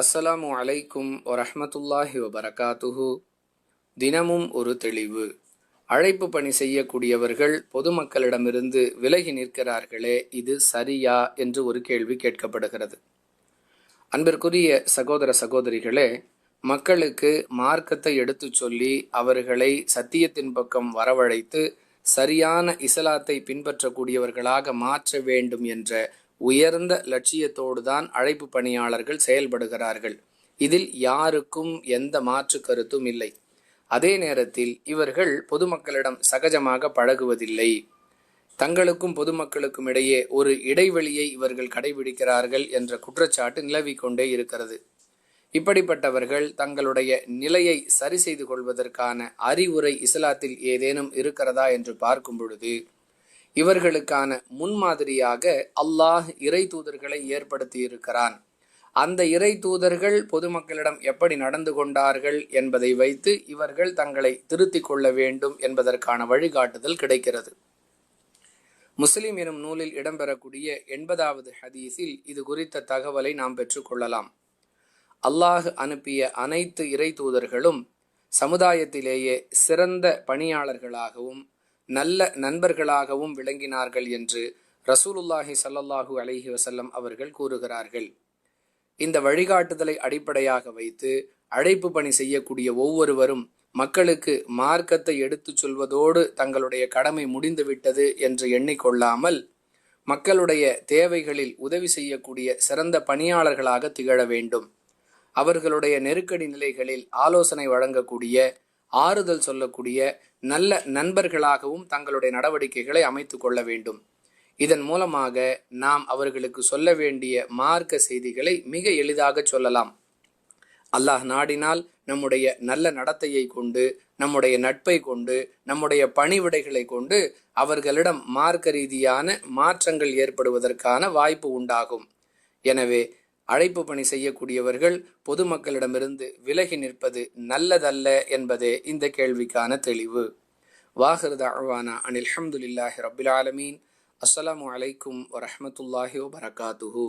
அஸ்ஸலாமு அலைக்கும் வரஹ்மத்துல்லாஹி வபரகாத்துஹு. தினமும் ஒரு தெளிவு. அழைப்பு பணி செய்யக்கூடியவர்கள் பொதுமக்களிடமிருந்து விலகி நிற்கிறார்களே இது சரியா என்று ஒரு கேள்வி கேட்கப்படுகிறது. அன்பிற்குரிய சகோதர சகோதரிகளே மக்களுக்கு மார்க்கத்தை எடுத்துச் சொல்லி அவர்களை சத்தியத்தின் பக்கம் வரவழைத்து சரியான இஸ்லாத்தை பின்பற்றக்கூடியவர்களாக மாற்ற வேண்டும் என்ற உயர்ந்த லட்சியத்தோடு தான் அழைப்பு பணியாளர்கள் செயல்படுகிறார்கள். இதில் யாருக்கும் எந்த மாற்று கருத்தும் இல்லை. அதே நேரத்தில் இவர்கள் பொதுமக்களிடம் சகஜமாக பழகுவதில்லை. தங்களுக்கும் பொதுமக்களுக்கும் இடையே ஒரு இடைவெளியை இவர்கள் கடைபிடிக்கிறார்கள் என்ற குற்றச்சாட்டு நிலவிக் கொண்டே இருக்கிறது. இப்படிப்பட்டவர்கள் தங்களுடைய நிலையை சரி செய்து கொள்வதற்கான அறிவுரை இஸ்லாத்தில் ஏதேனும் இருக்கிறதா என்று பார்க்கும் பொழுது இவர்களுக்கான முன்மாதிரியாக அல்லாஹ் இறை தூதர்களை ஏற்படுத்தி இருக்கிறான் அந்த இறை தூதர்கள் பொதுமக்களிடம் எப்படி நடந்து கொண்டார்கள் என்பதை வைத்து இவர்கள் தங்களை திருத்திக் கொள்ள வேண்டும் என்பதற்கான வழிகாட்டுதல் கிடைக்கிறது. முஸ்லிம் எனும் நூலில் இடம்பெறக்கூடிய எண்பதாவது ஹதீஸில் இது குறித்த தகவலை நாம் பெற்றுக்கொள்ளலாம் அல்லாஹ் அனுப்பிய அனைத்து இறை தூதர்களும் சமுதாயத்திலேயே சிறந்த பணியாளர்களாகவும் நல்ல நண்பர்களாகவும் விளங்கினார்கள் என்று ரசூலுல்லாஹி சல்லல்லாஹூ அலஹி வசல்லம் அவர்கள் கூறுகிறார்கள். இந்த வழிகாட்டுதலை அடிப்படையாக வைத்து அழைப்பு பணி செய்யக்கூடிய ஒவ்வொருவரும் மக்களுக்கு மார்க்கத்தை எடுத்துச் சொல்வதோடு தங்களுடைய கடமை முடிந்துவிட்டது என்று எண்ணிக்கொள்ளாமல் மக்களுடைய தேவைகளில் உதவி செய்யக்கூடிய சிறந்த பணியாளர்களாக திகழ வேண்டும். அவர்களுடைய நெருக்கடி நிலைகளில் ஆலோசனை வழங்கக்கூடிய ஆறுதல் சொல்லக்கூடிய நல்ல நண்பர்களாகவும் தங்களுடைய நடவடிக்கைகளை அமைத்து கொள்ள வேண்டும். இதன் மூலமாக நாம் அவர்களுக்கு சொல்ல வேண்டிய மார்க்க செய்திகளை மிக எளிதாக சொல்லலாம். அல்லாஹ் நாடினால் நம்முடைய நல்ல நடத்தையை கொண்டு நம்முடைய நட்பை கொண்டு நம்முடைய பணிவிடைகளை கொண்டு அவர்களிடம் மார்க்க ரீதியான மாற்றங்கள் ஏற்படுவதற்கான வாய்ப்பு உண்டாகும். எனவே அழைப்பு பணி செய்யக்கூடியவர்கள் பொதுமக்களிடமிருந்து விலகி நிற்பது நல்லதல்ல என்பதே இந்த கேள்விக்கான தெளிவு. வாஹிருத அழ்வானா அனில் அஹமதுல்லாஹி ரபுல் ஆலமீன். அஸ்லாம் வலைக்கும் வரமத்துல்லாஹி வரகாத்துஹூ